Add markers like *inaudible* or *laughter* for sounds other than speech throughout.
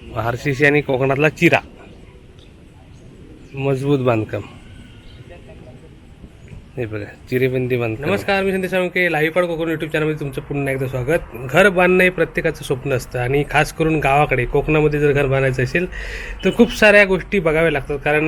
RCC आणि कोकणातला चिरा. मजबूत बांधकाम. हे बघा चिरेबंदी बांधकाम. नमस्कार मी संदेश साळुंके लाईपाड कोकण यूट्यूब चॅनलमध्ये तुमचं पुन्हा एकदा स्वागत. घर बांधणं हे प्रत्येकाचं स्वप्न असतं आणि खास करून गावाकडे कोकणामध्ये जर घर बांधायचं असेल तर खूप साऱ्या गोष्टी बघाव्या लागतात. कारण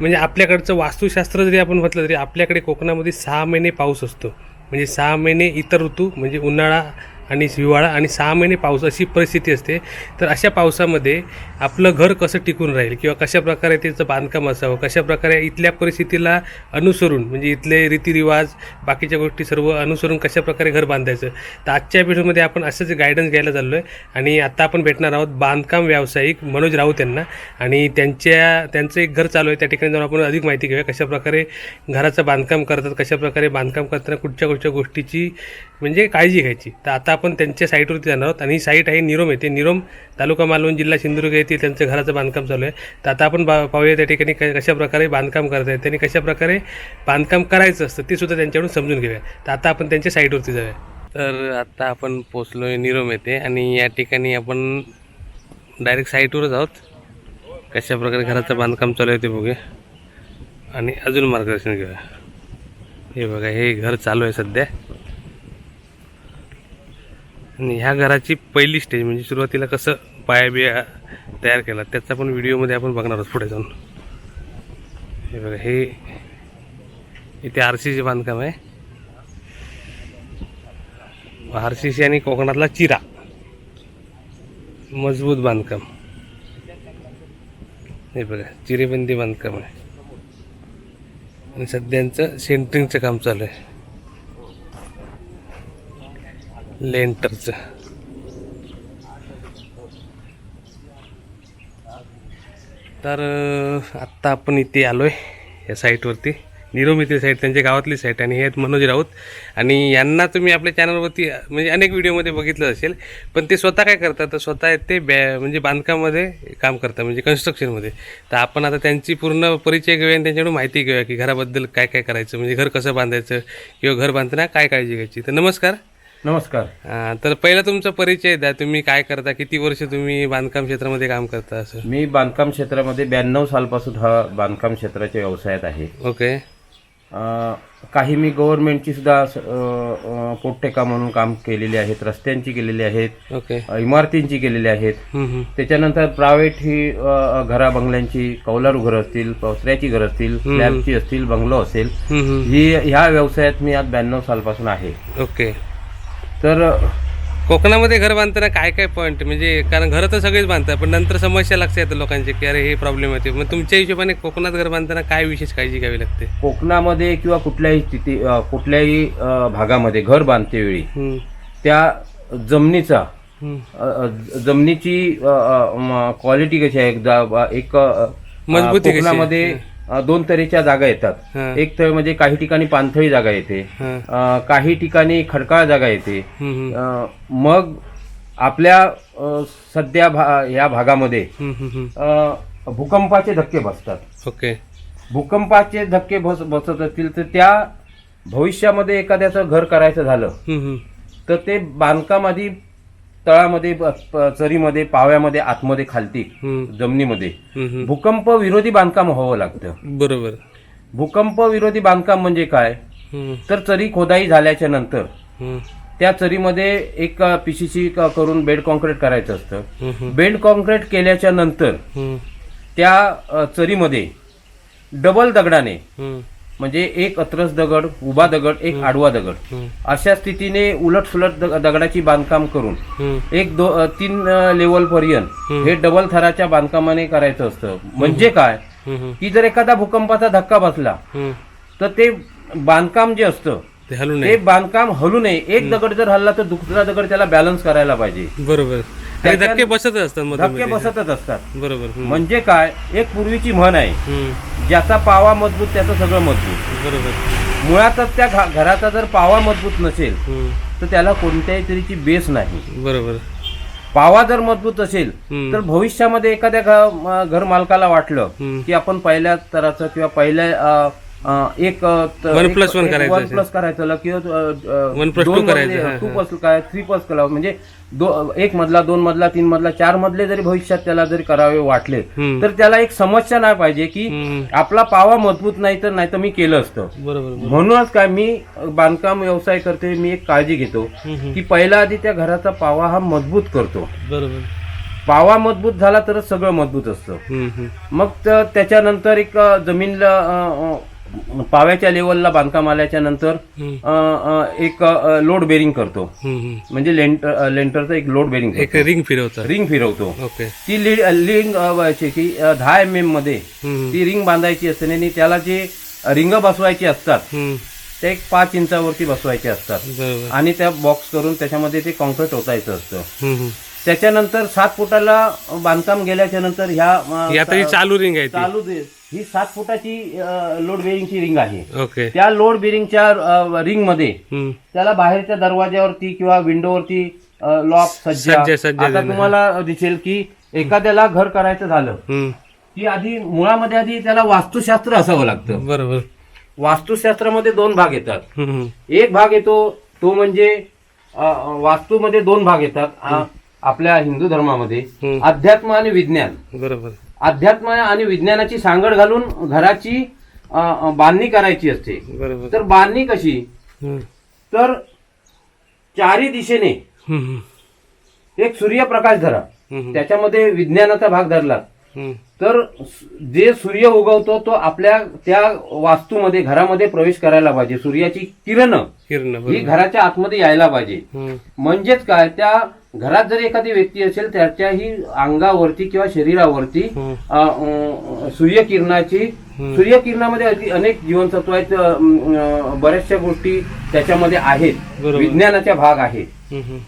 म्हणजे आपल्याकडचं वास्तुशास्त्र जरी आपण म्हटलं तरी आपल्याकडे कोकणामध्ये सहा महिने पाऊस असतो. म्हणजे सहा महिने इतर ऋतू म्हणजे उन्हाळा आणि हिवाळा आणि सहा महिने पाऊस अशी परिस्थिती असते. तर अशा पावसामध्ये आपलं घर कसं टिकून राहील किंवा कशा प्रकारे त्याचं बांधकाम असावं कशाप्रकारे इथल्या परिस्थितीला अनुसरून म्हणजे इथले रीतिरिवाज बाकीच्या गोष्टी सर्व अनुसरून कशाप्रकारे घर बांधायचं. तर आजच्या व्हिडिओमध्ये आपण असंच गायडन्स घ्यायला चाललो आहे आणि आता आपण भेटणार आहोत बांधकाम व्यावसायिक मनोज राऊत यांना. आणि त्यांच्या त्यांचं एक घर चालू आहे. त्या ठिकाणी जाऊन आपण अधिक माहिती घेऊया. कशाप्रकारे घराचं बांधकाम करतात कशाप्रकारे बांधकाम करताना कुठच्या कुठच्या गोष्टीची म्हणजे काळजी घ्यायची. तर आता आपण त्यांच्या साईटवरती जाणार आहोत. आणि ही साईट आहे निरोम येथे. निरोम तालुका मालवण जिल्हा सिंधुदुर्ग येथे त्यांचं घराचं बांधकाम चालू आहे. तर आता आपण बा पाहूया त्या ठिकाणी क बांधकाम करत आहे त्यांनी कशा प्रकारे बांधकाम करायचं असतं ते सुद्धा त्यांच्याकडून समजून घेऊया. तर आता आपण त्यांच्या साईटवरती जाऊया. तर आता आपण पोचलो आहे निरोम येथे. आणि या ठिकाणी आपण डायरेक्ट साईटवरच आहोत. कशा प्रकारे घराचं बांधकाम चालू आहे ते बघूया. आणि अजून मार्गदर्शन घेऊया. हे बघा हे घर चालू आहे सध्या. आणि ह्या घराची पहिली स्टेज म्हणजे सुरुवातीला कसं पाया बिया तयार केला त्याचा पण व्हिडिओमध्ये आपण बघणार आहोत पुढे जाऊन. हे बघा हे इथे आर सी सी बांधकाम आहे. आर सी सी आणि कोकणातला चिरा. मजबूत बांधकाम. हे बघा चिरेबंदी बांधकाम आहे. आणि सध्यांचं सेंटरिंगचं काम चालू आहे. लेंटरचं. तर आत्ता आपण इथे आलो आहे या साईटवरती. निरोम साईट त्यांच्या गावातली साईट आणि हे आहेत मनोज राऊत. आणि यांना तुम्ही आपल्या चॅनलवरती म्हणजे अनेक व्हिडिओमध्ये बघितलं असेल पण ते स्वतः काय करतात? तर स्वतः ते बॅ म्हणजे बांधकामामध्ये काम करतात म्हणजे कन्स्ट्रक्शनमध्ये तर आपण आता त्यांची पूर्ण परिचय घेऊया आणि त्यांच्याकडून माहिती घेऊया की घराबद्दल काय काय करायचं म्हणजे घर कसं बांधायचं किंवा घर बांधताना काय काळजी घ्यायची. तर नमस्कार. नमस्कार. तर पहिला तुमचा परिचय द्या. तुम्ही काय करता? किती वर्ष तुम्ही बांधकाम क्षेत्रामध्ये काम करता असं? मी बांधकाम क्षेत्रामध्ये ब्याण्णव सालपासून हा बांधकाम क्षेत्राच्या व्यवसायात आहे. ओके. अं, काही मी गव्हर्नमेंटची सुद्धा अं, अं, पोटटेका म्हणून काम केलेली आहेत रस्त्यांची केलेली आहेत ओके. अं, इमारतींची केलेली आहेत. हम्म, हम्म. त्याच्यानंतर प्रायव्हेट ही अं, घरा बंगल्यांची कौलारू घरं असतील पत्र्याची घरं असतील स्लॅबची असतील बंगलो असेल हम्म, हम्म. ही ह्या व्यवसायात मी आज ब्याण्णव सालपासून आहे. ओके. तर कोकणामध्ये घर बांधताना काय काय पॉईंट म्हणजे कारण घरं तर सगळेच बांधतात पण नंतर समस्या लक्षात येतं लोकांची की अरे हे प्रॉब्लेम येते मग तुमच्या हिशोबाने कोकणात घर बांधताना काय विशेष काळजी घ्यावी लागते? कोकणामध्ये किंवा कुठल्याही स्थिती कुठल्याही भागामध्ये घर बांधते वेळी त्या जमिनीचा जमिनीची क्वालिटी कशी आहे? एक मजबूती? कोकणामध्ये दोन तऱ्हेच्या जागा येतात. एक तर म्हणजे काही ठिकाणी पाणथळी जागा येते. काही ठिकाणी खडकाळ जागा येते. मग आपल्या सध्या भा या भागामध्ये भूकंपाचे धक्के बसतात. ओके. भूकंपाचे धक्के बस बसत असतील तर त्या भविष्यामध्ये एखाद्याचं घर करायचं झालं. तर ते बांधकाम आधी तळामध्ये चरीमध्ये पाव्यामध्ये आतमध्ये खालती जमिनीमध्ये. भूकंप विरोधी बांधकाम व्हावं लागतं. बरोबर. भूकंप विरोधी बांधकाम म्हणजे काय? तर चरी खोदाई झाल्याच्यानंतर त्या चरीमध्ये एक पीसीसी करून बेड कॉन्क्रीट करायचं असतं. बेड कॉन्क्रीट केल्याच्यानंतर त्या चरीमध्ये डबल दगडाने म्हणजे एक अत्रस दगड उभा दगड एक आडवा दगड. अशा स्थितीने उलट सुलट दगडाची बांधकाम करून. एक दो तीन लेवल पर्यंत हे डबल थराच्या बांधकामाने करायचं असतं. म्हणजे काय. की जर एखादा भूकंपाचा धक्का बसला. तर ते बांधकाम जे असतं ते बांधकाम हलू नये. एक दगड जर हल्ला तर दुसरा दगड त्याला बॅलन्स करायला पाहिजे. बरोबर. धक्के बसतच असतात धक्के बसतच असतात. बरोबर हम्म, म्हणजे काय? एक पूर्वीची म्हण आहे. हम्म, ज्याचा पावा मजबूत त्याचं सगळं मजबूत. बरोबर. मुळातच त्या घा- घराचा जर पावा मजबूत नसेल हम्म, तर त्याला कोणत्याही तऱ्हेची बेस नाही. बरोबर. पावा जर मजबूत असेल हम्म. तर भविष्यामध्ये एखाद्या घ- म- घर मालकाला वाटलं हम्म. की आपण पहिल्या स्तराचं किंवा पहिल्या अं, एक plus one एक करायचं असेल. plus करायचं किंवा दोन two मजले, करायचं, हा. plus काय थ्री प्लस करावं म्हणजे दो- एक मधला दोन मधला तीन मधला चार मधले जरी भविष्यात त्याला जरी करावे वाटले. तर त्याला एक समस्या नाही पाहिजे की. आपला पावा मजबूत नाही तर नाही तर मी केलं असतं. म्हणूनच काय मी बांधकाम व्यवसाय करते मी एक काळजी घेतो. की पहिला आधी त्या घराचा पावा हा मजबूत करतो बरोबर पावा मजबूत झाला तरच सगळं मजबूत असतं. मग त्याच्यानंतर एक जमीनला पाव्याच्या लेवलला बांधकाम आल्याच्यानंतर एक लोड बेरिंग करतो. म्हणजे लेंटरचं एक लोड बेरिंग एक रिंग फिरवतात. रिंग फिरवतो. ती व्हायची की दहा एम एममध्ये ती रिंग बांधायची असते आणि त्याला जे रिंग बसवायची असतात. ते एक पाच इंचावरती बसवायचे असतात. आणि त्या बॉक्स करून त्याच्यामध्ये ते कॉन्क्रीट ओतायचं असतं. त्याच्यानंतर सात फुटाला बांधकाम गेल्याच्यानंतर ह्या चालू रिंग आहे चालू दे ही सात फुटाची लोड बेरिंगची रिंग आहे. ओके. त्या लोड बेरिंगच्या रिंगमध्ये. त्याला बाहेरच्या दरवाज्यावरती किंवा विंडोवरती लॉक सज्जा. आता. तुम्हाला दिसेल की एखाद्याला घर करायचं झालं. की आधी मुळामध्ये आधी त्याला वास्तुशास्त्र असावं लागतं. बरोबर. वास्तुशास्त्रामध्ये दोन भाग येतात. एक भाग येतो तो म्हणजे वास्तूमध्ये दोन भाग येतात आपल्या हिंदू धर्मामध्ये. अध्यात्म आणि विज्ञान. बरोबर. अध्यात्म आणि विज्ञानाची सांगड घालून घराची बांधणी करायची असते. बरोबर. तर बांधणी कशी. तर चारी दिशेने. एक सूर्यप्रकाश धरा. त्याच्यामध्ये विज्ञानाचा भाग धरला. तर जे सूर्य उगवतो तो आपल्या त्या वास्तूमध्ये घरामध्ये प्रवेश करायला पाहिजे. सूर्याची किरण किरण ही घराच्या आतमध्ये यायला पाहिजे. म्हणजेच काय? त्या घरात जर एखादी व्यक्ती असेल त्याच्याही अंगावरती किंवा शरीरावरती सूर्यकिरणाची. सूर्यकिरणामध्ये अनेक जीवनसत्व आहेत बऱ्याचशा गोष्टी त्याच्यामध्ये आहेत. विज्ञानाचा भाग आहे.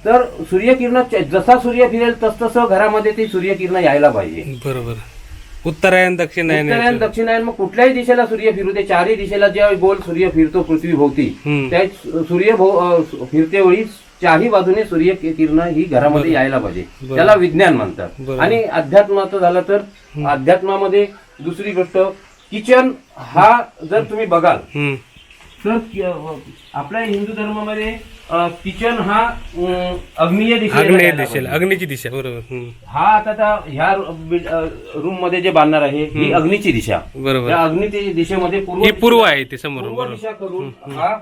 तर सूर्यकिरण जसा सूर्य फिरेल तस तसं घरामध्ये ती सूर्यकिरण यायला पाहिजे बरोबर उत्तरायण दक्षिणायन उत्तरायण दक्षिणायन मग कुठल्याही दिशेला सूर्य फिरू दे चारही दिशेला जे गोल सूर्य फिरतो पृथ्वी भोवती हम्म. त्या सूर्य फिरते वेळी चारही बाजूने सूर्य किरण ही घरामध्ये यायला पाहिजे. त्याला विज्ञान म्हणतात. आणि अध्यात्माचं झालं तर अध्यात्मामध्ये दुसरी गोष्ट किचन हा जर तुम्ही बघाल. तर कि- आपल्या हिंदू धर्मामध्ये किचन हा अग्नीय दिशेला. अग्नीची दिशा बरोबर. हा आता त्या ह्या रूममध्ये जे बांधणार आहे ही अग्नीची दिशा बरोबर त्या अग्नीच्या दिशेमध्ये पूर्व ही पूर्व आहे ते समोर दिशा करून हा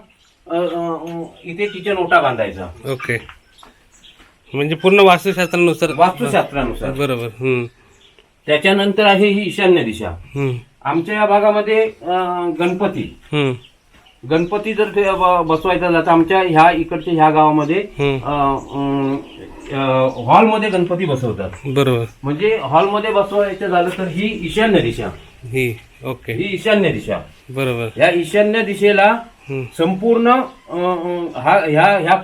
इथे किचन ओटा बांधायचा. ओके. म्हणजे पूर्ण वास्तुशास्त्रानुसार वास्तुशास्त्रानुसार. बरोबर. हम्म. त्याच्यानंतर आहे ही ईशान्य दिशा. हम्म. आमच्या या भागामध्ये अ, गणपती. हम्म. गणपती जर ते ब- बसवायचा झाला तर आमच्या ह्या इकडच्या ह्या गावामध्ये हम्म. हॉलमध्ये गणपती बसवतात. बरोबर. म्हणजे हॉलमध्ये बसवायचं झालं तर ही ईशान्य दिशा. ही ओके. ही ईशान्य दिशा. बरोबर. या ईशान्य दिशेला. संपूर्ण हा ह्या ह्या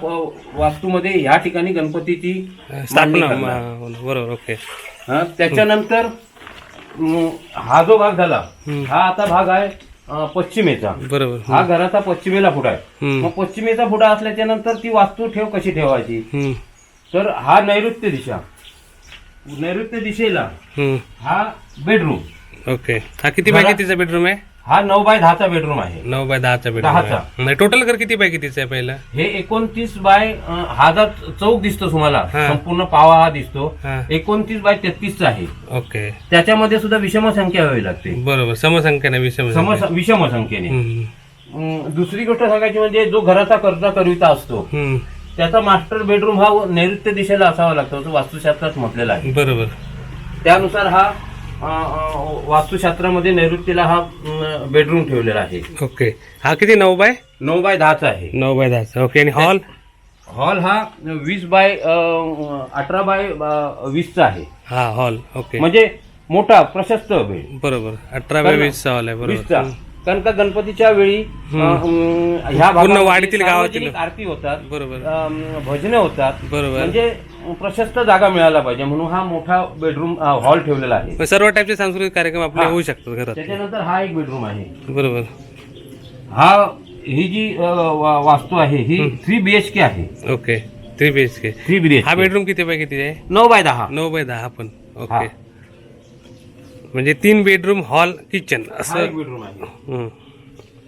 वास्तूमध्ये ह्या ठिकाणी गणपतीची स्थापना. मा- बरोबर ओके हा, त्याच्यानंतर हा जो भाग झाला. हा आता भाग आहे पश्चिमेचा. बरोबर हा घराचा पश्चिमेला फुटा आहे. मग पश्चिमेचा फुटा असल्याच्या नंतर ती वास्तू ठेव कशी ठेवायची. तर हा नैऋत्य दिशा. नैऋत्य दिशेला. हा बेडरूम ओके हा किती बाय घरात- कितीचा बेडरूम आहे? हा नऊ बाय दहाचा बेडरूम आहे. नऊ बाय दहाचा बेडरूम दहाचा. आहे नाही टोटल कर किती बाय कितीचा आहे पहिला? हे एकोणतीस बाय अ, हा जर चौक दिसतो तुम्हाला. हा. संपूर्ण पावा हा दिसतो. हा. एकोणतीस बाय तेहतीसचा आहे. ओके. त्याच्यामध्ये सुद्धा विषम संख्या व्हावी लागते. बरोबर समसंख्या नाही विषम सम संख्या. विषम संख्येने. हम्म. अं, दुसरी गोष्ट सांगायची म्हणजे जो घराचा कर्जा करिता असतो हम्म. त्याचा मास्टर बेडरूम हा नैऋत्य दिशेला असावा लागतो असं वास्तुशास्त्रात म्हटलेला आहे. बरोबर. त्यानुसार हा वास्तुशास्त्रामध्ये नैऋत्यला हा बेडरूम ठेवलेला आहे. ओके. हा किती? नऊ बाय? नऊ बाय दहाचा आहे. नऊ बाय दहाचा. ओके. आणि हॉल हॉल हा वीस बाय अठरा बाय वीसचा आहे. हा हॉल ओके. म्हणजे मोठा प्रशस्त बेड बरोबर. अठरा बाय वीसचा हॉल आहे. बरोबर. कारण का गणपतीच्या वेळी अं, ह्या पूर्ण भागामध्ये वाडीतील गावातील- सार्वजनिक आरती होतात बरोबर. अं, भजने होतात. बरोबर. म्हणजे प्रशस्त जागा मिळायला पाहिजे म्हणून हा मोठा बेडरूम हॉल ठेवलेला आहे. मग सर्व टाईपचे सांस्कृतिक कार्यक्रम आपले हा. होऊ शकतात घरात त्याच्यानंतर हा एक बेडरूम आहे. बरोबर. हा ही जी अं, वा- वास्तू आहे ही थ्री बीएचके आहे. Okay three B H K three BHK हा बेडरूम किती बाय किती आहे? नऊ बाय दहा. नऊ बाय दहा पण. ओके म्हणजे तीन बेडरूम हॉल किचन हा असं एक बेडरूम आहे.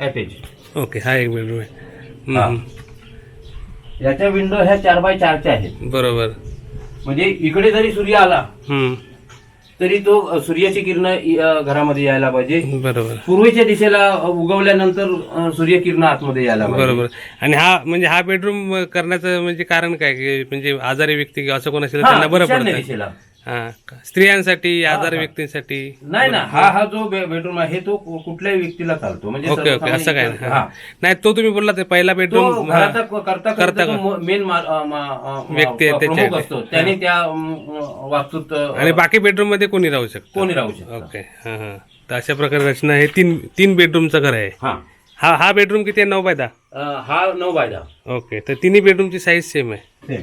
अटॅच ओके हा एक बेडरूम आहे. हा. याच्या विंडो ह्या चार बाय चारच्या आहेत. बरोबर. म्हणजे इकडे जरी सूर्य आला तरी तो अ, सूर्याची किरण अ, घरामध्ये यायला पाहिजे. बरोबर. पूर्वेच्या दिशेला अ, उगवल्यानंतर अ, सूर्यकिरण आतमध्ये यायला पाहिजे. बरोबर. आणि हा म्हणजे हा बेडरूम करण्याचं म्हणजे कारण काय? की म्हणजे आजारी व्यक्ती किंवा असं कोण असेल तर हा, त्यांना बरं ईशान्य पडतं दिशेला. हा. स्त्रियांसाठी आजारी व्यक्तींसाठी. नाही ना हा. हा जो बे- बेडरूम आहे तो कु- कुठल्याही व्यक्तीला चालतो. म्हणजे ओके ओके असं काय नाही. हा. हा. नाही तो तुम्ही बोलला ते पहिला तो बेडरूम घराचा क- करता करता करता मेन व्यक्ती आहे प्रमुख त्याच्या- असतो. त्याने त्या वास्तूत आणि बाकी बेडरूममध्ये कोणी राहू शकतं? कोणी राहू शकतो. ओके हा हा. तर अशा प्रकारे रचना आहे. तीन तीन बेडरूमचं घर आहे. हा. हा हा बेडरूम किती आहे? नऊ बाय दहा? अ, हा नऊ बाय दहा. ओके तर तिन्ही बेडरूमची साईज सेम आहे.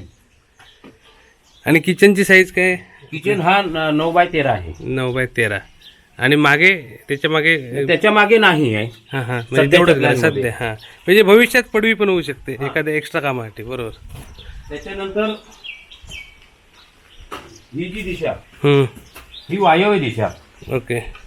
आणि किचनची साईज काय आहे? किचन हा न- नऊ बाय तेरा आहे. नऊ बाय तेरा. आणि मागे त्याच्यामागे त्याच्यामागे नाही आहे. हा हा. म्हणजे सध्याच्या तेवढंच प्लॅनमध्ये. सध्या हा. म्हणजे भविष्यात पडवी पण होऊ शकते एखाद्या एक्स्ट्रा कामासाठी बरोबर. त्याच्यानंतर ही जी दिशा हम्म. ही वायव्य दिशा. ओके.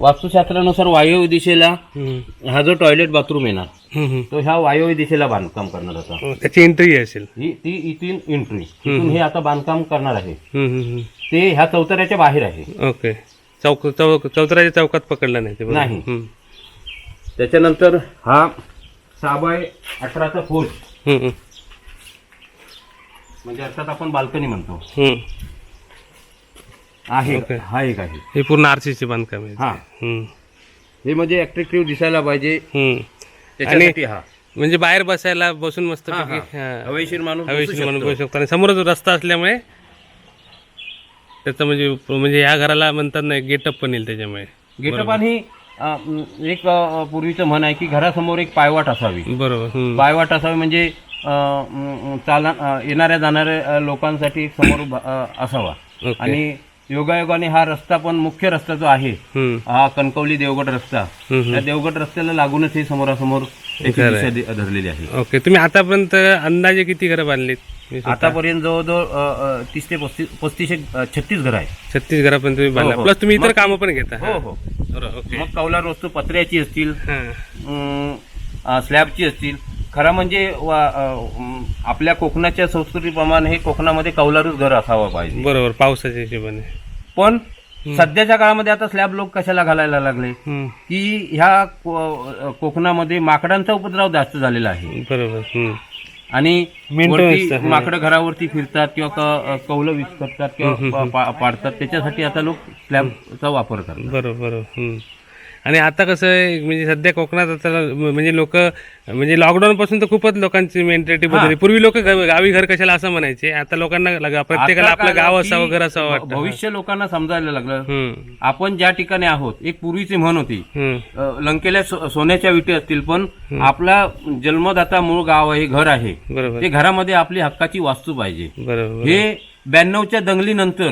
वास्तुशास्त्रानुसार वायव्य दिशेला हम्म. हा जो टॉयलेट बाथरूम येणार हम्म, हम्म. तो ह्या वायव्य दिशेला बांधकाम करणार होता. हो, त्याची एंट्री असेल. ही ती इथून एंट्री इथून हे आता बांधकाम करणार आहे. हम्म, हम्म, हम्म. ते ह्या चौतऱ्याच्या बाहेर आहे ओके चौक चौक चौथऱ्याच्या चौकात पकडलं नाही ते बरोबर. नाही. हम्म. त्याच्यानंतर हा सहा बाय अठराचा फोर्स हम्म. म्हणजे अर्थात आपण बाल्कनी म्हणतो हम्म. आहे. हा एक आहे हे पूर्ण आरसीसी बांधकाम आहे हा हम्म. हे म्हणजे अट्रॅक्टिव्ह दिसायला पाहिजे हम्म. त्याच्यासाठी हा म्हणजे बाहेर बसायला बसून मस्त हा, हा. हवेशीर माणूस बसू हवेशीर म्हणून शकतो. बसू शकतो आणि समोरच रस्ता असल्यामुळे त्याचं म्हणजे म्हणजे या घराला म्हणतात ना गेटअप पण येईल त्याच्यामुळे. गेटअप आणि अं, एक अं, पूर्वीचं म्हण आहे की घरासमोर एक पायवाट असावी. बरोबर हम्म. पायवाट असावी म्हणजे अं, चाला अं, येणाऱ्या जाणाऱ्या अं, लोकांसाठी एक समोर उभा- अं, असावा. ओके. आणि योगायोगाने हा रस्ता पण मुख्य रस्ता जो आहे. हा कणकवली देवगड रस्ता. त्या देवगड रस्त्याला लागूनच हे समोरासमोर दिशा दे- धरलेली आहे. ओके तुम्ही आतापर्यंत अंदाजे किती घरं बांधलीत? आतापर्यंत जवळजवळ अं, अं, तीस ते पस्तीस पस्तीस एक, अं, छत्तीस घर आहे छत्तीस घरापर्यंत तुम्ही बांधला. हो, हो. प्लस तुम्ही इतर कामं पण घेता. हो हो. बरोबर ओके. मग कौलार वस्तू पत्र्याची असतील हां. अं, अं, स्लॅबची असतील खरं म्हणजे आपल्या कोकणाच्या संस्कृतीप्रमाणे हे कोकणामध्ये कौलारूच घर असावं पाहिजे बरोबर पावसाच्या हिशोबाने पण सध्याच्या काळामध्ये आता स्लॅब लोक कशाला घालायला लागले. की ह्या कोकणामध्ये माकडांचा उपद्रव जास्त झालेला आहे बरोबर. आणि. माकडं घरावरती फिरतात किंवा कौलं विस करतात किंवा पाडतात त्याच्यासाठी आता लोक स्लॅबचा वापर करतात बरोबर. आणि आता कसं आहे म्हणजे सध्या कोकणात आता म्हणजे लोक म्हणजे लॉकडाऊन पासून तर खूपच लोकांची मेंटॅलिटी बदलली. पूर्वी लोक गावी घर कशाला असं म्हणायचे? आता लोकांना प्रत्येकाला आपलं गाव असावं घर असावं वाटतं. भविष्य लोकांना समजायला लागलं. आपण ज्या ठिकाणी आहोत एक पूर्वीची म्हण होती. हम्म. अ, लंकेला सो- सोन्याच्या विटी असतील पण आपला जन्मदाता मूळ गाव आहे घर आहे. ते घरामध्ये आपली हक्काची वास्तू पाहिजे. बरोबर. हे ब्याण्णवच्या दंगलीनंतर.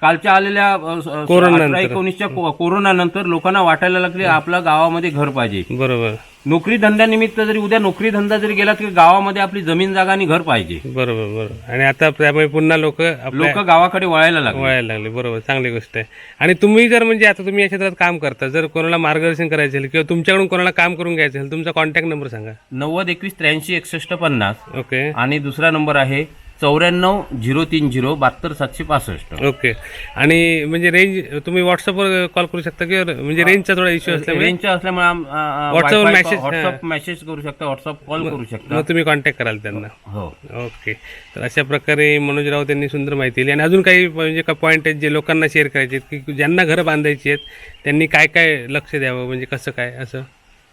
कालच्या आलेल्या अठरा एकोणीसच्या को- कोरोना नंतर लोकांना वाटायला लागले आपल्या गावामध्ये घर पाहिजे. बरोबर. नोकरी धंद्यानिमित्त जरी उद्या नोकरी धंदा जरी गेला तरी गावामध्ये आपली जमीन जागा आणि घर पाहिजे. बरोबर बरोबर. आणि आता त्यामुळे पुन्हा लोक लोक गावाकडे वळायला लागले. वळायला लागले. बरोबर चांगली गोष्ट आहे. आणि तुम्ही जर म्हणजे आता तुम्ही या क्षेत्रात काम करता जर कोणाला मार्गदर्शन करायचं असेल किंवा तुमच्याकडून कोणाला काम करून घ्यायचं असेल तुमचा कॉन्टॅक्ट नंबर सांगा. नव्वद एकवीस त्र्याऐंशी एकसष्ट पन्नास. ओके. आणि दुसरा नंबर आहे चौऱ्याण्णव झिरो तीन झिरो बहात्तर सातशे पासष्ट. ओके. आणि म्हणजे रेंज तुम्ही व्हॉट्सअपवर कॉल करू शकता किंवा म्हणजे रेंजचा थोडा इश्यू असल्यामुळे? रेंजच्या असल्यामुळे आम- आ- आ- WhatsApp वर Wi-Fi message- व्हॉट्सअप मेसेज करू शकता व्हॉट्सअप कॉल करू शकता. मग तुम्ही कॉन्टॅक्ट कराल त्यांना. हो. ओके. तर अशा प्रकारे मनोज राऊत यांनी सुंदर माहिती दिली. आणि अजून काही म्हणजे का पॉईंट आहेत जे लोकांना शेअर करायचे आहेत की ज्यांना घरं बांधायची आहेत त्यांनी काय काय लक्ष द्यावं? म्हणजे कसं काय असं?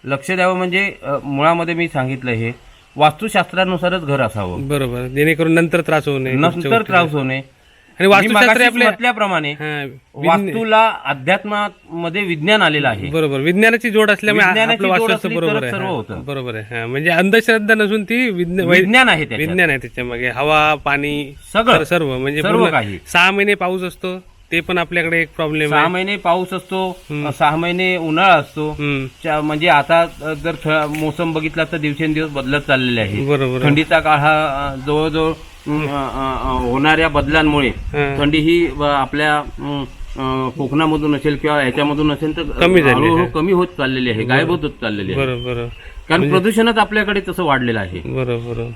लक्ष द्यावं म्हणजे मुळामध्ये मी सांगितलं हे. वास्तुशास्त्रानुसारच घर असावं. बरोबर. जेणेकरून नंतर त्रास होऊ नये. नंतर त्रास होणे आणि मी वास्तुशास्त्र आपल्या म्हटल्याप्रमाणे हा, वास्तूला अध्यात्मामध्ये विज्ञान आलेलं आहे. बरोबर. विज्ञानाची जोड असल्यामुळे बरोबर आहे. सर्व होतं. बरोबर आहे. म्हणजे अंधश्रद्धा नसून ती विज्ञान आहे विज्ञान आहे त्याच्यामागे. हवा पाणी सगळं. सर्व. म्हणजे सर्व पूर्ण काही. सहा महिने पाऊस असतो. ते पण आपल्याकडे एक प्रॉब्लेम सहा आहे. महिने पाऊस असतो सहा महिने उन्हाळा असतो. हम्म, च्या- म्हणजे आता जर मोसम बघितला तर दिवसेंदिवस बदलत चाललेले आहे. बरोबर आहे. थंडीचा काळ हा अ, जवळजवळ अं, अं, अं, होणाऱ्या बदलांमुळे हं. थंडी ही आपल्या अं, अं, कोकणामधून असेल किंवा ह्याच्यामधून असेल तर कमी झाली हळूहळू. कमी होत चाललेली आहे गायब होत चाललेली आहे. बरोबर. बरोबर कारण प्रदूषणच आपल्याकडे तसं वाढलेलं आहे. बरोबर.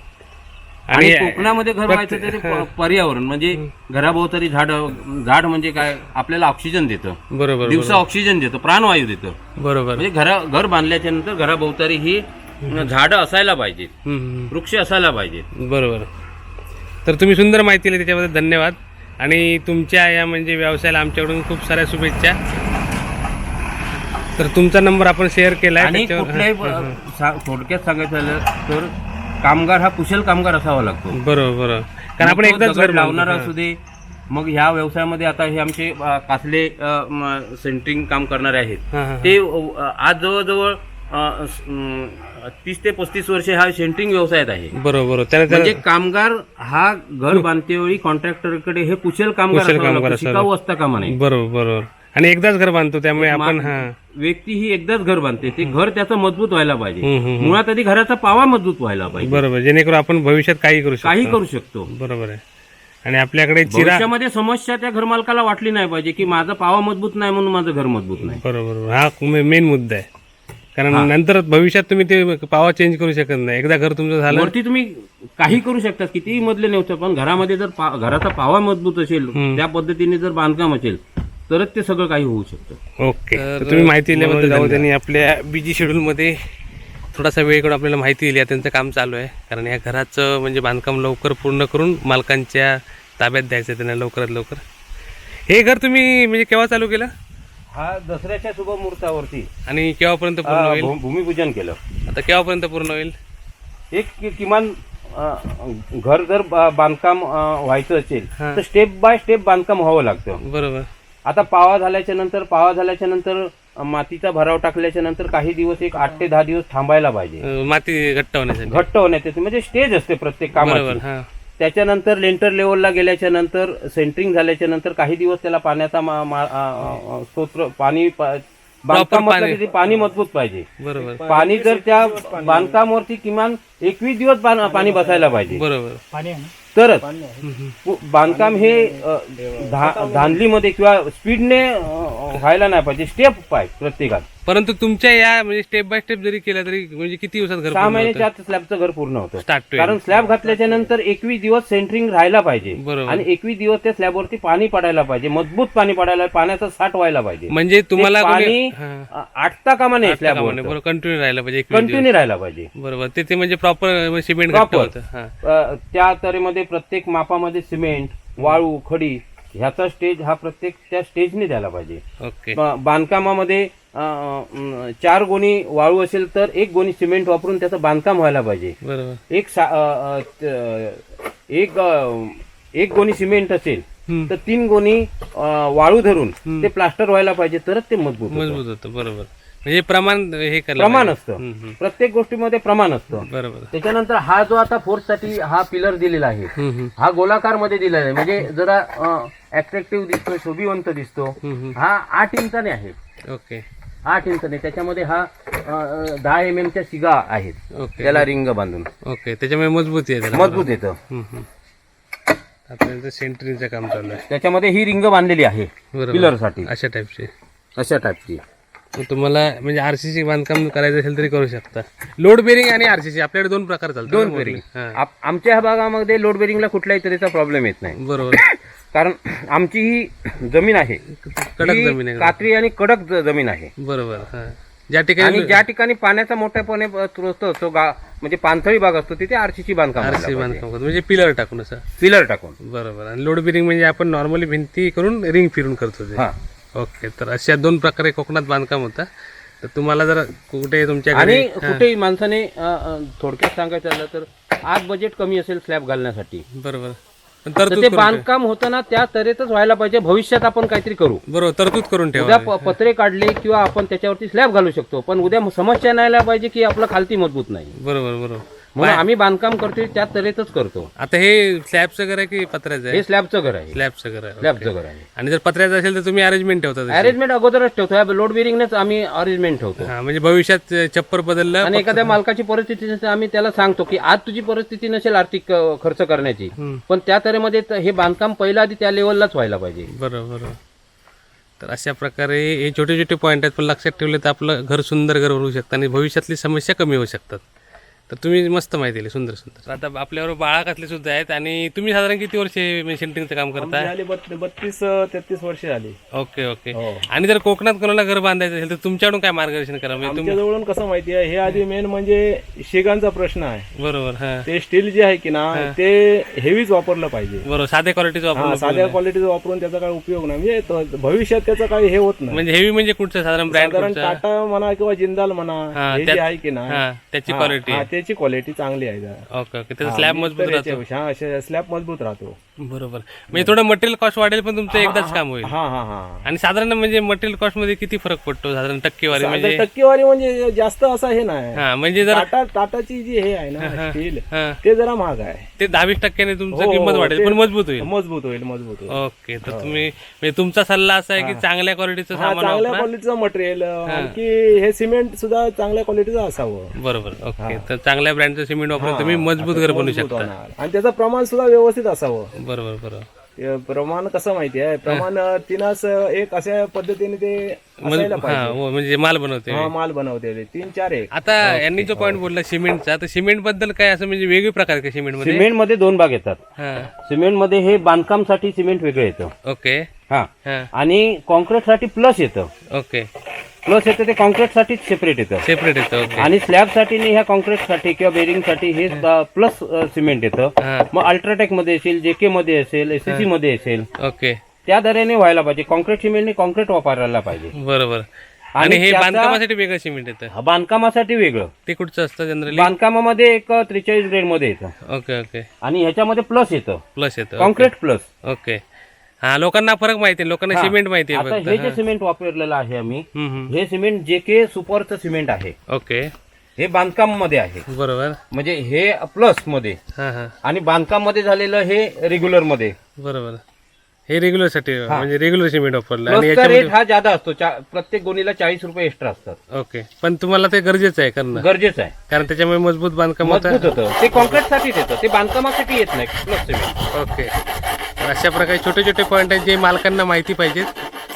आणि कोकणामध्ये घर व्हायचं तर पर्यावरण म्हणजे घराभोवताली झाड झाड म्हणजे काय? आपल्याला ऑक्सिजन देतं. बरोबर दिवसा ऑक्सिजन देतं प्राणवायू देतं. बरोबर. म्हणजे घरा घर बांधल्याच्या नंतर घराभोवताली ही झाडं असायला पाहिजेत. वृक्ष असायला पाहिजेत. बरोबर. तर तुम्ही सुंदर माहिती दिली त्याच्याबद्दल धन्यवाद. आणि तुमच्या या म्हणजे व्यवसायाला आमच्याकडून खूप साऱ्या शुभेच्छा. तर तुमचा नंबर आपण शेअर केला आणि थोडक्यात सांगायचं झालं तर कामगार हा कुशल कामगार असावा लागतो. बरोबर. बरोबर कारण आपण एकदाच घर लावणारा. असू दे मग ह्या व्यवसायामध्ये आता हे आमचे अ, कासले सेंटरिंग काम करणारे आहेत. ते अ, आज जवळजवळ अ, स- अं, तीस ते पस्तीस वर्षे हा सेंटरिंग व्यवसायात आहे. हां. बरोबर त्याला म्हणजे त्याला कामगार हा घर बांधतेवेळी कॉन्ट्रॅक्टरकडे हे कुशल कामगार कुशल असावा कामगार लागतो, असावा. शिकाऊ असता कामा नये बरोबर बरोबर. आणि एकदाच घर बांधतो त्यामुळे आपण हा व्यक्ती ही एकदाच घर बांधते ते घर त्याचं मजबूत व्हायला पाहिजे. हम्म, हम्म, मुळात आधी घराचा पावा मजबूत व्हायला पाहिजे. बरोबर जेणेकरून आपण भविष्यात काही करू शकतो. काही करू शकतो. बरोबर आहे. आणि आपल्याकडे चिरा भविष्यामध्ये समस्या त्या घरमालकाला वाटली नाही पाहिजे की माझा पावा मजबूत नाही म्हणून माझं घर मजबूत नाही. बरोबर. हा मेन मुद्दा आहे. कारण नंतर भविष्यात तुम्ही ते पावा चेंज करू शकत नाही. एकदा घर तुमचं झालं वरती तुम्ही काही करू शकता कितीही मधले नव्हतं पण घरामध्ये जर पा- घराचा पावा मजबूत असेल त्या पद्धतीने जर बांधकाम असेल तरच ते सगळं काही होऊ शकतं. ओके. तर तुम्ही माहिती दिल्याबद्दल त्यांनी आपल्या बिजी शेड्यूलमध्ये थोडासा वेळ काढून आपल्याला माहिती दिली. आहे त्यांचं काम चालू आहे. कारण या घराचं म्हणजे बांधकाम लवकर पूर्ण करून मालकांच्या ताब्यात द्यायचं आहे त्यांना लवकरात लवकर. हे घर तुम्ही म्हणजे केव्हा चालू केलं? हा दसऱ्याच्या शुभ मुहूर्तावरती आणि केव्हापर्यंत पूर्ण होईल? भू- भूमिपूजन केलं. आता केव्हापर्यंत पूर्ण होईल? एक कि- किमान अ, घर जर बा- बांधकाम अ, व्हायचं असेल हा. तर स्टेप बाय स्टेप बांधकाम व्हावं लागतं. बरोबर. आता पावा झाल्याच्यानंतर पावा झाल्याच्यानंतर अ, मातीचा भराव टाकल्याच्या नंतर काही दिवस एक आठ ते दहा दिवस थांबायला पाहिजे. अं, माती घट्ट होण्यासाठी. घट्ट होण्याचे म्हणजे स्टेज असते प्रत्येक बरोबर हा. त्याच्यानंतर लेंटर लेवलला गेल्याच्यानंतर सेंटरिंग झाल्याच्यानंतर काही दिवस त्याला पाण्याचा स्तोत्र पाणी बांधकाम पाणी. पाणी मजबूत पाहिजे. बरोबर. पाणी जर त्या बांधकामावरती किमान एकवीस दिवस पान- पाणी बसायला पाहिजे. बरोबर. तरच. पु- बांधकाम हे अ, धा- धांदलीमध्ये किंवा स्पीडने अ, व्हायला नाही पाहिजे. स्टेप पाहिजे प्रत्येकात. परंतु तुमच्या या म्हणजे स्टेप बाय स्टेप जरी केलं तरी म्हणजे किती दिवसात घर सहा पूर्ण महिन्याच्या आत स्लॅबचं घर पूर्ण होतं. कारण स्लॅब घातल्याच्या नंतर एकवीस दिवस सेंटरिंग राहायला पाहिजे. बरोबर. आणि एकवीस दिवस त्या स्लॅबवरती पाणी पडायला पाहिजे. मजबूत पाणी पडायला पाण्याचा साठ व्हायला पाहिजे. म्हणजे तुम्हाला ते कोणी- पाणी हा. अ, आटता कामा नये कामाने स्लॅबवर बरोबर कंटिन्यू राहायला पाहिजे. कंटिन्यू राहायला पाहिजे. बरोबर ते ते म्हणजे प्रॉपर सिमेंट घट्ट Proper. होतं. हा. अ, त्या तऱ्हेमध्ये प्रत्येक मापामध्ये सिमेंट वाळू खडी ह्याचा स्टेज हा प्रत्येक त्या स्टेजने द्यायला पाहिजे. बांधकामामध्ये चार गोणी वाळू असेल तर एक गोणी सिमेंट वापरून त्याचं बांधकाम व्हायला पाहिजे. बरोबर. एक एक एक गोणी सिमेंट असेल. तर तीन गोणी वाळू धरून ते प्लास्टर व्हायला पाहिजे तरच ते मजबूत. मजबूत होतं बरोबर. म्हणजे प्रमाण हे प्रमाण पाहिजे. असतं. हम्म, हम्म. प्रत्येक गोष्टीमध्ये प्रमाण असतं. बरोबर. त्याच्यानंतर हा जो आता फोर्ससाठी हा पिलर दिलेला आहे हम्म, हम्म. हा गोलाकारमध्ये दिलेला आहे. म्हणजे जरा अट्रॅक्टिव्ह दिसतो शोभिवंत दिसतो. हम्म, हम्म. हा आठ इंचाने आहे. ओके. आठ इंचाने. त्याच्यामध्ये हा अ, दहा एम च्या शिगा आहेत. ओके. त्याला रिंग बांधून. ओके. त्याच्यामुळे मजबूत आहे त्याला. मजबूत येतं. हम्म, सेंटरिंगचं काम चालू आहे त्याच्यामध्ये ही रिंग बांधलेली आहे बरोबर. पिलरसाठी. अशा टाईपचे अशा टाईपची तुम्हाला म्हणजे आरसीसी बांधकाम करायचं असेल तरी करू शकता. लोड बेरिंग आणि आरसीसी आपल्याकडे दोन प्रकार चालतात. दोन बेरिंग आप- आमच्या ह्या भागामध्ये लोड बेरिंगला कुठल्याही तऱ्हेचा प्रॉब्लेम येत नाही. बरोबर. *coughs* कारण आमची ही जमीन आहे. कडक ही जमीन आहे. कात्री आणि कडक ज- जमीन आहे. बरोबर हा. ज्या ठिकाणी आणि ज्या ठिकाणी पाण्याचा मोठ्यापणे स्रोत असतो गा म्हणजे पाणथळी भाग असतो तिथे आरसीसी बांधकाम बांधकाम करतो. म्हणजे पिलर टाकून असं. पिलर टाकून. बरोबर. आणि लोड बेरिंग म्हणजे आपण नॉर्मली भिंती करून रिंग फिरून करतो ते. हा. ओके तर अशा दोन प्रकारे कोकणात बांधकाम होतं. तर तुम्हाला जर कुठे तुमच्या आणि कुठेही माणसाने अ, थोडक्यात सांगायचं झालं तर आज बजेट कमी असेल स्लॅब घालण्यासाठी. बरोबर. पण तर तरतूद ते करून बांधकाम होताना त्या तऱ्हेतच व्हायला पाहिजे. भविष्यात आपण काहीतरी करू. ठेवा. बरोबर तरतूद करून ठेवा. उद्या प- पत्रे काढले किंवा आपण त्याच्यावरती स्लॅब घालू शकतो. पण उद्या समस्या नाही आल्या पाहिजे की आपलं खालती मजबूत नाही. बरोबर बरोबर. म्हणून आम्ही बांधकाम करतो त्या तऱ्हेतच करतो. आता हे स्लॅबचं घर आहे की पत्र्याचं आहे? हे स्लॅबचं घर आहे. स्लॅबचं घर आहे स्लॅबचं घर आहे. आणि जर पत्र्याचं असेल तर तुम्ही अरेंजमेंट ठेवता तशी? अरेंजमेंट अगोदरच ठेवतो. लोड बिरिंगनेच आम्ही अरेंजमेंट ठेवतो. हा म्हणजे भविष्यात चप्पर बदललं आणि एखाद्या मालकाची परिस्थिती नसेल आम्ही त्याला सांगतो की आज तुझी परिस्थिती नसेल आर्थिक अ, खर्च करण्याची. हम्म. पण त्या तऱ्हेमध्ये त- हे बांधकाम पहिलं आधी त्या लेवललाच व्हायला पाहिजे. बरोबर बरोबर. तर अशा प्रकारे हे छोटे छोटे पॉईंट आहेत पण लक्षात ठेवले तर आपलं घर सुंदर घर होऊ शकतं आणि भविष्यातली समस्या कमी होऊ शकतात. तर तुम्ही मस्त माहिती दिली सुंदर सुंदर. आता आपल्यावर बाळा कसले सुद्धा आहेत आणि तुम्ही साधारण किती वर्ष सेंटिंगचं काम झाली बत- बत्तीस तेहतीस वर्ष झाली. Okay okay. हो. आणि जर कोकणात कोणाला घर बांधायचं असेल तर तुमच्याकडून काय मार्गदर्शन करा म्हणजे तुम्ही आमच्या जवळून कसं माहिती आहे हे आधी मेन म्हणजे शेगांचा प्रश्न आहे. बरोबर हा. ते स्टील जे आहे की ना ते हेवीच वापरलं पाहिजे. बरोबर साध्या क्वालिटीचं हा वापरून साध्या क्वालिटीचं वापरून त्याचा काही उपयोग नाही. म्हणजे तो- भविष्यात त्याचा काही हे होत नाही. म्हणजे हेवी म्हणजे कुठचं? साधारण ब्रँड साधारण कुठचा? टाटा म्हणा किंवा जिंदाल म्हणा हे जे आहे की ना हा त्याची क्वालिटी हा, त्याची क्वालिटी चांगली आहे जरा. ओके ओके त्याचा स्लॅब मजबूत राहतो. हा, स्लॅब मजबूत राहतो. बरोबर. म्हणजे थोडं मटेरियल कॉस्ट वाढेल पण तुमचं एकदाच काम होईल. हा हा हा. आणि साधारण म्हणजे मटेरियल कॉस्टमध्ये किती फरक पडतो? साधारण टक्केवारी म्हणजे टक्केवारी म्हणजे जास्त असं हे नाही. हा म्हणजे जर टाटा टाटाची जी हे आहे ना स्टील हा ते जरा महाग आहे. ते दहावीस टक्क्याने तुमचं हो, किंमत हो, वाढेल पण मजबूत होईल. मजबूत होईल मजबूत होईल. ओके तर तुम्ही म्हणजे तुमचा सल्ला असा आहे की चांगल्या क्वालिटीचं हा सामान चांगल्या क्वालिटीचं मटेरियल आणखी हे सिमेंट सुद्धा चांगल्या क्वालिटीचं असावं. बरोबर ओके तर चांगल्या ब्रँडचं सिमेंट वापरून तुम्ही मजबूत घर बनवू शकता. आणि त्याचं प्रमाण सुद्धा व्यवस्थित असावं. बरोबर बरोबर. प्रमाण कसं माहिती आहे प्रमाण तीनच एक अशा पद्धतीने ते असायला हा पाहिजे. हो, म्हणजे माल बनवते. हा माल बनवते. तीन चार एक. आता यांनी जो पॉईंट बोलला सिमेंटचा तर सिमेंटबद्दल काय असं म्हणजे वेगळे प्रकार का सिमेंटमध्ये सिमेंटमध्ये दोन भाग येतात. हा. सिमेंटमध्ये हे बांधकामसाठी सिमेंट वेगळं येतं. ओके. हा. हा. आणि कॉन्क्रीटसाठी प्लस येतं. ओके. प्लस येतं ते कॉन्क्रीट साठीच सेपरेट येतं. सेपरेट येतं ओके आणि स्लॅबसाठी नाही ह्या कॉन्क्रीटसाठी किंवा बेरिंगसाठी हे प्लस सिमेंट येतं. हा. मग अल्ट्राटेकमध्ये असेल जेके मध्ये असेल एसएससी मध्ये असेल ओके त्या दराने व्हायला पाहिजे. कॉन्क्रीट सिमेंटने कॉन्क्रीट वापरायला पाहिजे. बरोबर. आणि हे त्याचा- बांधकामासाठी वेगळं सिमेंट येतं. हा, बांधकामासाठी वेगळं. ते कुठचं असतं जनरली बांधकामामध्ये एक त्रेचाळीस ग्रेडमध्ये येतं. ओके ओके आणि ह्याच्यामध्ये प्लस येतं. प्लस येतं कॉन्क्रीट प्लस ओके हा लोकांना फरक माहिती आहे लोकांना सिमेंट माहिती आहे आता हे जे सिमेंट वापरलेलं आहे आम्ही हम्म, हम्म. हे सिमेंट जे के सुपरचं सिमेंट आहे. ओके. हे बांधकाममध्ये आहे. बरोबर. म्हणजे हे प्लसमध्ये. हा हा. आणि बांधकाममध्ये झालेलं हे रेग्युलरमध्ये. बरोबर. हे रेग्युलरसाठी म्हणजे रेग्युलर सिमेंट वापरलं. आणि प्लसचा रेट याच्यामध्ये हा जादा असतो चा- प्रत्येक गोणीला चाळीस रुपये एक्स्ट्रा असतात. ओके. पण तुम्हाला ते गरजेचं आहे करणं. गरजेचं आहे. कारण त्याच्यामुळे मजबूत बांधकाम होतं. मजबूत होतं. ते कॉन्क्रीट साठीच येतं. ते बांधकामासाठी येत नाही प्लस सिमेंट ओके. तर अशा प्रकारे छोटे छोटे पॉईंट आहेत जे मालकांना माहिती पाहिजेत.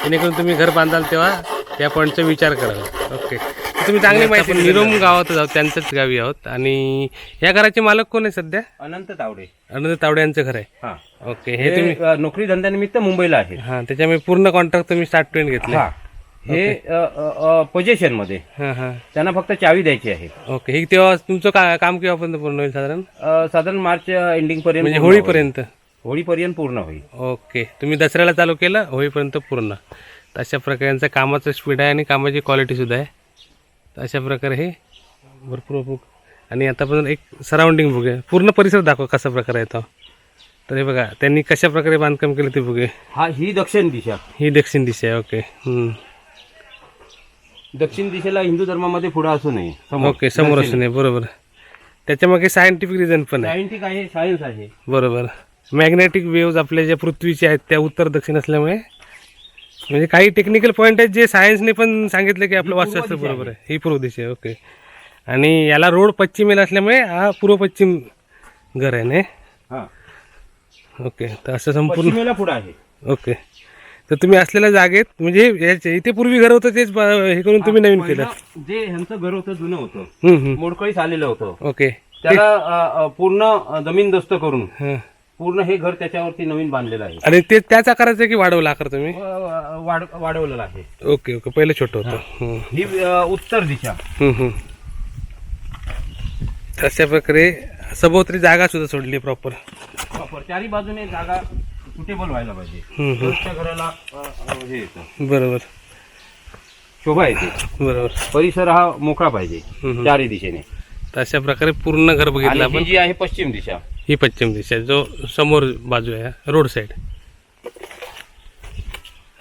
जेणेकरून तुम्ही घर बांधाल तेव्हा त्या पॉईंटचा विचार कराल. ओके तुम्ही चांगली माहिती निरोम गावातच आहोत त्यांच्याच गावी आहोत. आणि या घराचे मालक कोण आहे सध्या? अनंत तावडे. अनंत तावडे यांचं घर आहे. हा. ओके हे तुम्ही नोकरी धंद्यानिमित्त मुंबईला आहे हा त्याच्यामुळे पूर्ण कॉन्ट्रॅक्ट तुम्ही स्टार्ट टू घेतले. हा. हे पोझिशनमध्ये. हा हा. त्यांना फक्त चावी द्यायची आहे. ओके हे तेव्हा तुमचं का काम केव्हापर्यंत पूर्ण होईल साधारण? साधारण मार्च एंडिंग पर्यंत म्हणजे. होळीपर्यंत. होळीपर्यंत पूर्ण होईल. ओके. तुम्ही दसऱ्याला चालू केलं होईपर्यंत पूर्ण. तर अशा प्रकारे यांचं कामाचं स्पीड आहे आणि कामाची क्वालिटी सुद्धा आहे. तर अशा प्रकारे हे भरपूर भरपूर. आणि आता पण एक सराउंडिंग बघूया पूर्ण परिसर दाखवा कसा प्रकारे येतो तर हे बघा त्यांनी कशा प्रकारे बांधकाम केलं ते बघूया हा ही दक्षिण दिशा. ही दक्षिण दिशा आहे ओके. हम्म. दक्षिण दिशेला हिंदू धर्मामध्ये पुढे असू नये. ओके समोर असू नये बरोबर. त्याच्यामागे सायंटिफिक रिझन पण आहे. सायंटिक आहे सायन्स आहे. बरोबर. मॅग्नेटिक वेव्ज आपल्या ज्या पृथ्वीच्या आहेत त्या उत्तर दक्षिण असल्यामुळे म्हणजे काही टेक्निकल पॉईंट आहेत जे सायन्सने पण सांगितलं की आपलं वास्तुशास्त्र बरोबर आहे. ही पूर्व दिशा आहे ओके आणि याला रोड पश्चिमेला असल्यामुळे हा पूर्व पश्चिम घर आहे ना हा. ओके तर असं संपूर्ण पुढे आहे. ओके तर तुम्ही असलेल्या जागेत म्हणजे याचे इथे पूर्वी घर होतं तेच हे करून तुम्ही नवीन केलं. जे ह्यांचं घर होतं जुनं होतं. मोडकळीस आलेलं होतं. ओके त्याला पूर्ण अ, जमीनदोस्त करून पूर्ण हे घर त्याच्यावरती नवीन बांधलेलं आहे. आणि ते त्याच आकाराचं की वाढवलं आकार तुम्ही? व- वाढ वाढवलेलं आहे. Okay okay. पहिलं छोटं होतं. ही. अ, उत्तर दिशा. तशा प्रकारे सभोवताली जागा सुद्धा सोडली प्रॉपर प्रॉपर चारी बाजूने जागा सुटेबल व्हायला पाहिजे? रोजच्या घराला अ, अ, हे येतं. बरोबर. शोभा येते. बरोबर. परिसर हा मोकळा पाहिजे. हम्म. चारी दिशेने. तर अशा प्रकारे पूर्ण घर बघितलं आणि आपण. जी आहे पश्चिम दिशा ही पश्चिम दिशा जो समोर बाजू आहे रोड साईड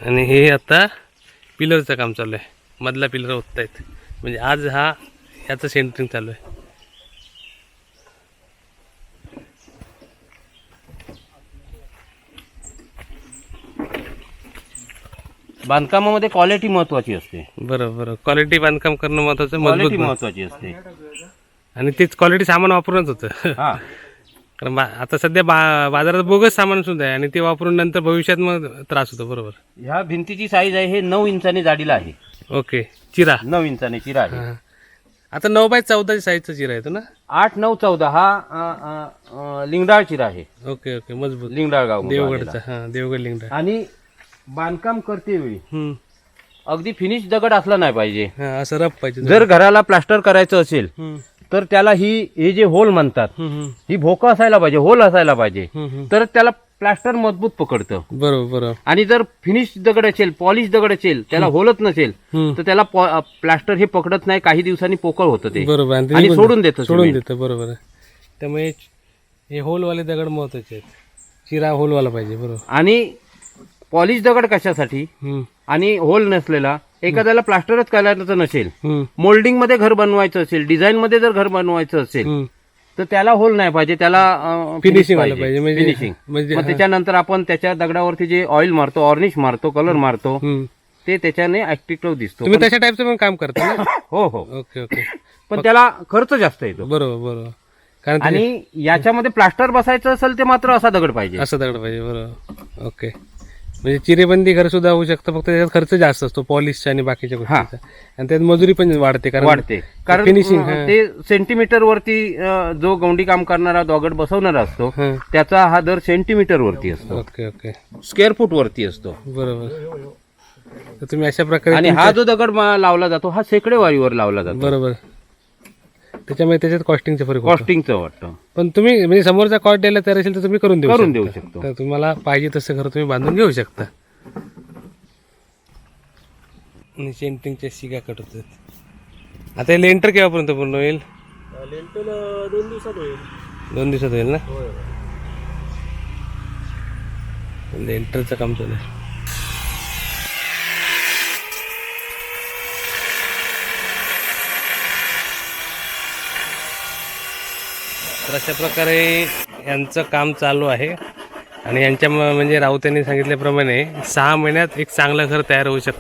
आणि हे आता पिलरचं काम चालू आहे. मधला पिलर होत आहेत म्हणजे आज हा ह्याचं सेंटरिंग चालू आहे. बांधकामामध्ये क्वालिटी महत्वाची असते. बरोबर क्वालिटी बांधकाम करणं महत्वाचं क्वालिटी मजबूत महत्वाची असते. आणि तीच क्वालिटी सामान वापरूनच होतं. कारण बा आता सध्या बा बाजारात बोगस सामान सुद्धा आहे आणि ते वापरून नंतर भविष्यात मग त्रास होतो बरोबर. ह्या भिंतीची साईज आहे हे नऊ इंचाने जाडीला आहे. ओके चिरा. नऊ इंचाने चिरा आहे. हा. आता नऊ बाय चौदाची साईजचा चिरा येतो ना? आठ नऊ चौदा हा अ, अ, अ, लिंगडाळ चिरा आहे. ओके ओके मजबूत. लिंगडाळ गाव देवगडचा हा देवगड लिंगडा आणि बांधकाम करते वेळी. हम्म. अगदी फिनिश दगड असला नाही पाहिजे. हा असं रफ पाहिजे. जर घराला प्लास्टर करायचं असेल हम्म, तर त्याला ही हे जे होल म्हणतात ही भोकं असायला पाहिजे होल असायला पाहिजे. तर त्याला प्लास्टर मजबूत पकडतं. बरोबर आणि जर फिनिश दगड असेल पॉलिश दगड असेल त्याला होलच नसेल. तर त्याला प्लास्टर हे पकडत नाही काही दिवसांनी पोकळ होतं ते. बरोबर आणि सोडून. देतं सोडून. देतं बरोबर त्यामुळे हे होलवाले दगड महत्त्वाचे आहेत. चिरा होलवाला पाहिजे बरोबर. आणि पॉलिश दगड कशासाठी? आणि होल नसलेला एखाद्याला प्लास्टरच करायचं नसेल मोल्डिंगमध्ये घर बनवायचं असेल डिझाईन मध्ये जर घर बनवायचं असेल. तर त्याला होल नाही पाहिजे त्याला म्हणजे- फिनिशिंग म्हणजे- मग त्याच्यानंतर आपण त्याच्या दगडावरती जे ऑइल मारतो ऑर्निश मारतो कलर मारतो. ते त्याच्याने ऍक्टिव्ह दिसतो. तुम्ही तशा टाईपचं पण काम करता ना? *coughs* हो हो. ओके ओके पण त्याला खर्च जास्त येतो. बरोबर बरोबर. कारण आणि याच्यामध्ये प्लास्टर बसायचं असेल ते मात्र असा दगड पाहिजे. असं दगड पाहिजे बरोबर. ओके म्हणजे चिरेबंदी घर सुद्धा होऊ शकतं फक्त त्याच्यात खर्च जास्त असतो पॉलिशचा आणि बाकीच्या गोष्टीचा. आणि त्यात मजुरी पण वाढते कारण वाढते. कारण फिनिशिंग ते सेंटीमीटर वरती जो गौंडी काम करणारा दगड बसवणारा असतो त्याचा हा दर सेंटीमीटर वरती असतो. Okay okay. स्क्वेअर फूट वरती असतो. बरोबर. तुम्ही अशा प्रकारे आणि हा जो दगड लावला जातो हा शेकडेवारीवर लावला जातो. बरोबर. त्याच्यामुळे त्याच्यात कॉस्टिंगचा फरक होतो. कॉस्टिंगचं वाटतं. पण तुम्ही म्हणजे समोरचा कॉस्ट द्यायला तयार असेल तर तुम्ही करून देऊ करून शकता. देऊ शकतो. तर तुम्हाला पाहिजे तसं घर तुम्ही बांधून घेऊ शकता. आणि सेंटिंगच्या शिगा कट होतात. आता हे लेंटर केव्हापर्यंत पूर्ण होईल? लेंटल दोन दिवसात होईल. दोन दिवसात होईल ना? लेंटरचं काम चालू आहे. तर अशा प्रकारे यांचं काम चालू आहे. आणि यांच्या म्हणजे राऊत यांनी सांगितल्याप्रमाणे सहा महिन्यात एक चांगलं घर तयार होऊ शकतं.